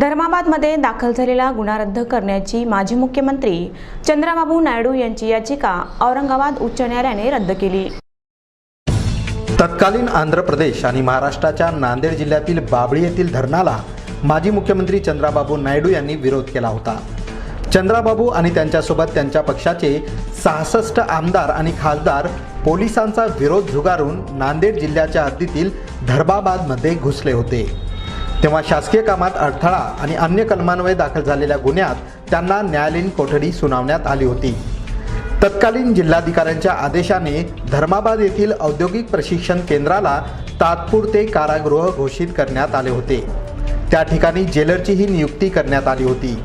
धर्माबादमध्ये दाखल झालेला गुन्हा रद्द करण्याची माजी मुख्यमंत्री चंद्राबाबू नायडू यांची याचिका औरंगाबाद उच्च न्यायालयाने रद्द केली. तत्कालीन आंध्र प्रदेश आणि महाराष्ट्राच्या नांदेड जिल्ह्यातील बाबळी येथील धरणाला माजी मुख्यमंत्री चंद्राबाबू नायडू यांनी विरोध केला होता. चंद्राबाबू आणि त्यांच्यासोबत त्यांच्या पक्षाचे सहासष्ट आमदार आणि खासदार पोलिसांचा विरोध झुगारून नांदेड जिल्ह्याच्या हद्दीतील धर्माबादमध्ये घुसले होते. तेव्हा शासकीय कामात अडथळा आणि अन्य कलमान्वये दाखल झालेल्या गुन्ह्यात त्यांना न्यायालयीन कोठडी सुनावण्यात आली होती. तत्कालीन जिल्हाधिकाऱ्यांच्या आदेशाने धर्माबाद येथील औद्योगिक प्रशिक्षण केंद्राला तात्पुरते कारागृह घोषित करण्यात आले होते. त्या ठिकाणी जेलरचीही नियुक्ती करण्यात आली होती.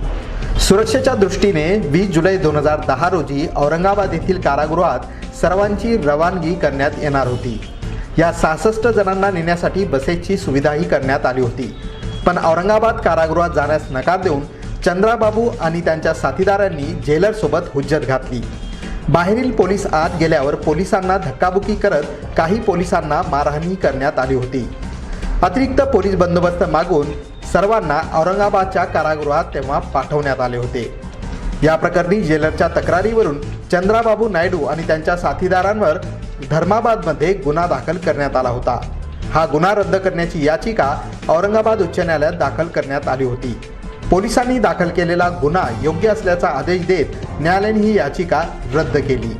सुरक्षेच्या दृष्टीने वीस जुलै दोन हजार दहा रोजी औरंगाबाद येथील कारागृहात सर्वांची रवानगी करण्यात येणार होती. या सहासष्ट जणांना नेण्यासाठी बसेसची सुविधाही करण्यात आली होती. पण औरंगाबाद कारागृहात जाण्यास नकार देऊन चंद्राबाबू आणि त्यांच्या साथीदारांनी जेलरसोबत हुज्जत घातली. बाहेरील पोलीस आत गेल्यावर पोलिसांना धक्काबुक्की करत काही पोलिसांना मारहाणी करण्यात आली होती. अतिरिक्त पोलीस बंदोबस्त मागून सर्वांना औरंगाबादच्या कारागृहात तेव्हा पाठवण्यात आले होते. या प्रकरणी जेलरच्या तक्रारीवरून चंद्राबाबू नायडू आणि त्यांच्या साथीदारांवर धर्माबादमध्ये गुन्हा दाखल करण्यात आला होता. हा गुन्हा रद्द करण्याची याचिका औरंगाबाद उच्च न्यायालयात दाखल करण्यात आली होती. पोलिसांनी दाखल केलेला गुन्हा योग्य असल्याचा आदेश देत न्यायालयाने ही याचिका रद्द केली.